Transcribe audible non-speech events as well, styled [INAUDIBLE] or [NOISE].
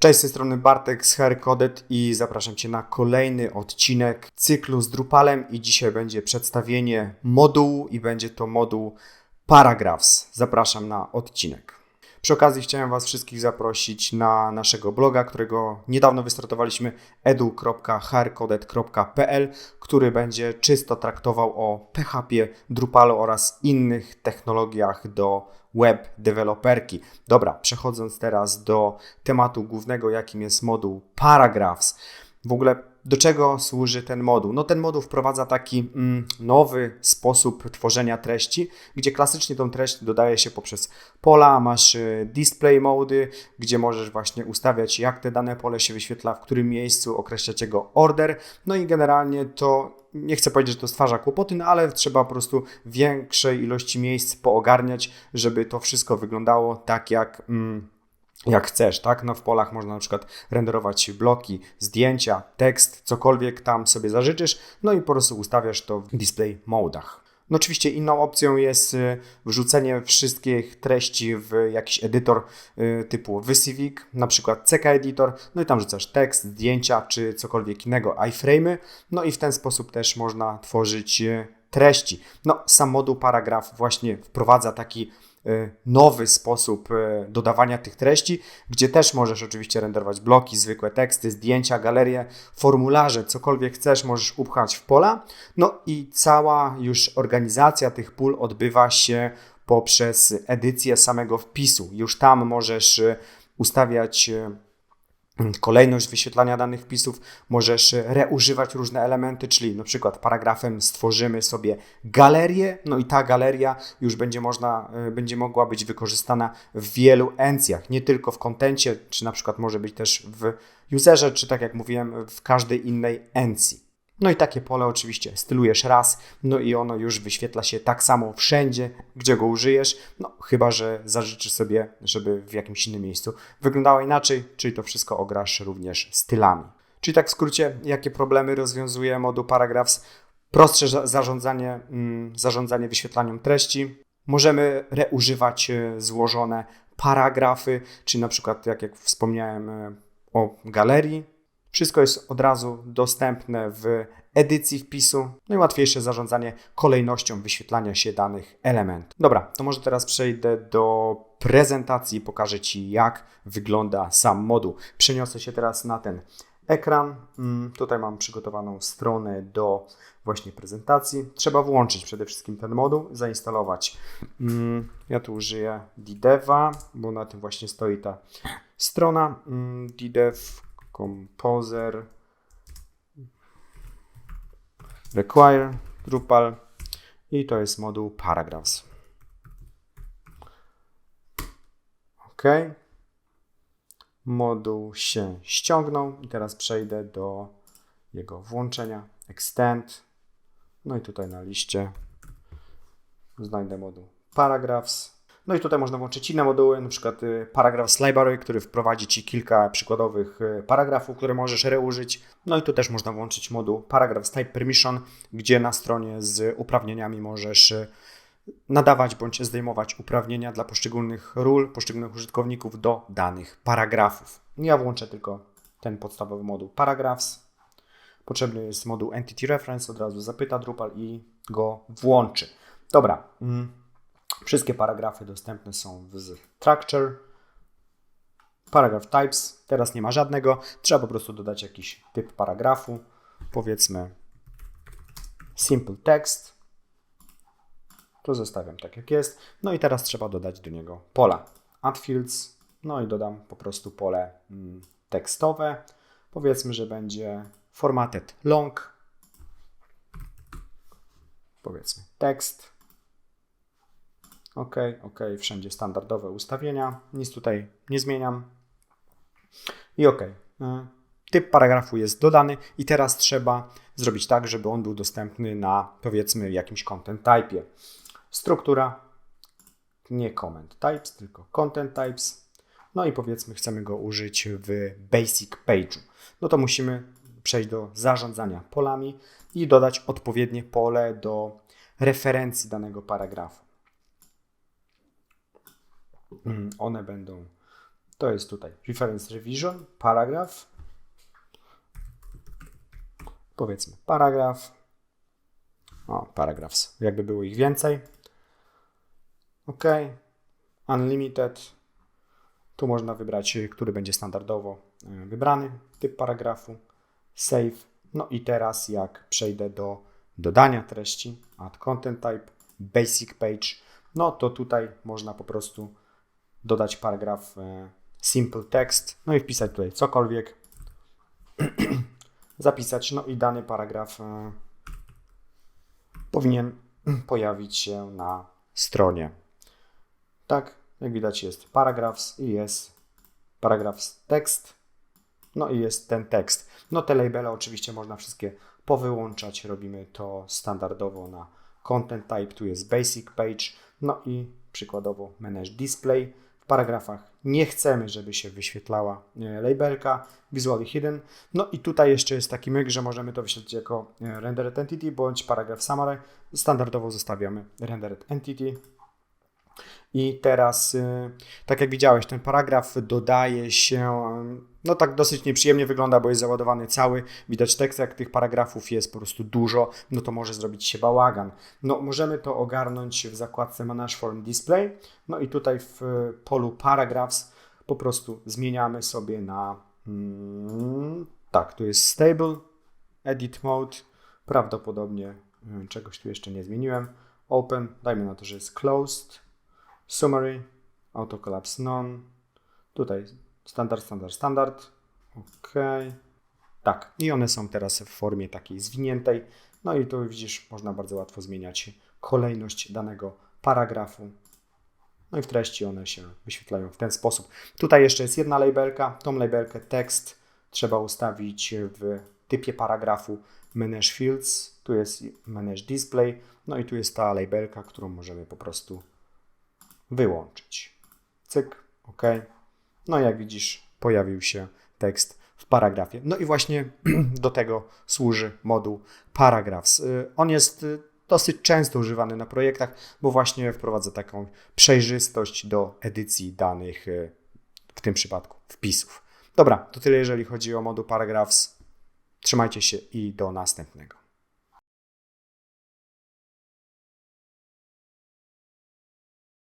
Cześć, z tej strony Bartek z Haircoded i zapraszam Cię na kolejny odcinek cyklu z Drupalem i dzisiaj będzie przedstawienie modułu i będzie to moduł Paragraphs. Zapraszam na odcinek. Przy okazji chciałem Was wszystkich zaprosić na naszego bloga, którego niedawno wystartowaliśmy edu.haircoded.pl, który będzie czysto traktował o PHP, Drupalu oraz innych technologiach do web deweloperki. Dobra, przechodząc teraz do tematu głównego, jakim jest moduł Paragraphs. W ogóle do czego służy ten moduł? No ten moduł wprowadza taki mm, nowy sposób tworzenia treści, gdzie klasycznie tą treść dodaje się poprzez pola, masz y, display mody, gdzie możesz właśnie ustawiać jak te dane pole się wyświetla, w którym miejscu, określać jego order, no i generalnie to nie chcę powiedzieć, że to stwarza kłopoty, no ale trzeba po prostu większej ilości miejsc poogarniać, żeby to wszystko wyglądało tak jak... Mm, jak chcesz, tak? No w polach można na przykład renderować bloki, zdjęcia, tekst, cokolwiek tam sobie zażyczysz, no i po prostu ustawiasz to w display modach. No oczywiście inną opcją jest y, wrzucenie wszystkich treści w jakiś edytor y, typu Vysiwyg, na przykład CK Editor, no i tam rzucasz tekst, zdjęcia czy cokolwiek innego, iframe'y, no i w ten sposób też można tworzyć y, treści. No sam moduł paragraf właśnie wprowadza taki nowy sposób e, dodawania tych treści, gdzie też możesz oczywiście renderować bloki, zwykłe teksty, zdjęcia, galerie, formularze, cokolwiek chcesz, możesz upchać w pola. No i cała już organizacja tych pól odbywa się poprzez edycję samego wpisu. Już tam możesz e, ustawiać kolejność wyświetlania danych wpisów, możesz reużywać różne elementy, czyli na przykład paragrafem stworzymy sobie galerię, no i ta galeria już będzie można, e, będzie mogła być wykorzystana w wielu encjach, nie tylko w kontencie, czy na przykład może być też w userze, czy tak jak mówiłem, w każdej innej encji. No i takie pole oczywiście stylujesz raz, no i ono już wyświetla się tak samo wszędzie, gdzie go użyjesz, no chyba, że zażyczysz sobie, żeby w jakimś innym miejscu wyglądało inaczej, czyli to wszystko ograsz również stylami. Czyli tak w skrócie, jakie problemy rozwiązuje moduł Paragraphs? Prostsze zarządzanie, mm, zarządzanie wyświetlaniem treści. Możemy reużywać e, złożone paragrafy, czyli na przykład, jak, jak wspomniałem e, o galerii, wszystko jest od razu dostępne w edycji wpisu, no i łatwiejsze zarządzanie kolejnością wyświetlania się danych elementów. Dobra, to może teraz przejdę do prezentacji i pokażę Ci, jak wygląda sam moduł. Przeniosę się teraz na ten ekran. Mm, tutaj mam przygotowaną stronę do właśnie prezentacji. Trzeba włączyć przede wszystkim ten moduł, zainstalować. Mm, ja tu użyję DDEVa, bo na tym właśnie stoi ta strona. Mm, DDEV Composer Require Drupal i to jest moduł Paragraphs. OK. Moduł się ściągnął i teraz przejdę do jego włączenia. Extend. No i tutaj na liście znajdę moduł Paragraphs. No i tutaj można włączyć inne moduły, na przykład y, paragraf library, który wprowadzi Ci kilka przykładowych y, paragrafów, które możesz reużyć. No i tu też można włączyć moduł paragraph type permission, gdzie na stronie z uprawnieniami możesz y, nadawać bądź zdejmować uprawnienia dla poszczególnych ról, poszczególnych użytkowników do danych paragrafów. Ja włączę tylko ten podstawowy moduł paragraphs. Potrzebny jest moduł entity reference, od razu zapyta Drupal i go włączy. Dobra. Wszystkie paragrafy dostępne są w structure. Paragraph types, teraz nie ma żadnego. Trzeba po prostu dodać jakiś typ paragrafu. Powiedzmy simple text. To zostawiam tak jak jest. No i teraz trzeba dodać do niego pola. Add fields. No i dodam po prostu pole mm, tekstowe. Powiedzmy, że będzie formatted long. Powiedzmy tekst. OK, OK, wszędzie standardowe ustawienia, nic tutaj nie zmieniam. I OK. Typ paragrafu jest dodany i teraz trzeba zrobić tak, żeby on był dostępny na powiedzmy jakimś content type. Struktura, nie comment types, tylko content types. No i powiedzmy chcemy go użyć w basic page'u. No to musimy przejść do zarządzania polami i dodać odpowiednie pole do referencji danego paragrafu. Mm, one będą to jest tutaj reference revision, paragraf. Powiedzmy paragraf. O, paragraphs, jakby było ich więcej. OK. Unlimited. Tu można wybrać, który będzie standardowo e, wybrany typ paragrafu. Save. No i teraz jak przejdę do dodania treści, add content type, basic page, no to tutaj można po prostu dodać paragraf e, simple text, no i wpisać tutaj cokolwiek, [CLEARS THROAT] zapisać, no i dany paragraf e, powinien [CLEARS THROAT] pojawić się na stronie. Tak, jak widać jest paragraphs i jest paragraphs tekst, no i jest ten tekst. No te labele oczywiście można wszystkie powyłączać, robimy to standardowo na content type, tu jest basic page, no i przykładowo manage display. Paragrafach nie chcemy, żeby się wyświetlała e, labelka visually hidden. No i tutaj jeszcze jest taki myk, że możemy to wyświetlić jako e, rendered entity bądź paragraf summary. Standardowo zostawiamy rendered entity. I teraz, y, tak jak widziałeś, ten paragraf dodaje się, no tak dosyć nieprzyjemnie wygląda, bo jest załadowany cały. Widać tekst, jak tych paragrafów jest po prostu dużo, no to może zrobić się bałagan. No możemy to ogarnąć w zakładce Manage Form Display. No i tutaj w polu Paragraphs po prostu zmieniamy sobie na, mm, tak, tu jest Stable, Edit Mode, prawdopodobnie y, czegoś tu jeszcze nie zmieniłem. Open, dajmy na to, że jest Closed Summary, Auto Collapse None. Tutaj standard, standard, standard. OK. Tak, i one są teraz w formie takiej zwiniętej. No i tu widzisz, można bardzo łatwo zmieniać kolejność danego paragrafu. No i w treści one się wyświetlają w ten sposób. Tutaj jeszcze jest jedna labelka. Tą labelkę tekst trzeba ustawić w typie paragrafu Manage Fields. Tu jest Manage Display. No i tu jest ta labelka, którą możemy po prostu wyłączyć. Cyk, OK. No jak widzisz, pojawił się tekst w paragrafie. No i właśnie [CLEARS THROAT] do tego służy moduł Paragraphs. Y, on jest y, dosyć często używany na projektach, bo właśnie wprowadza taką przejrzystość do edycji danych, y, w tym przypadku wpisów. Dobra, to tyle jeżeli chodzi o moduł Paragraphs. Trzymajcie się i do następnego.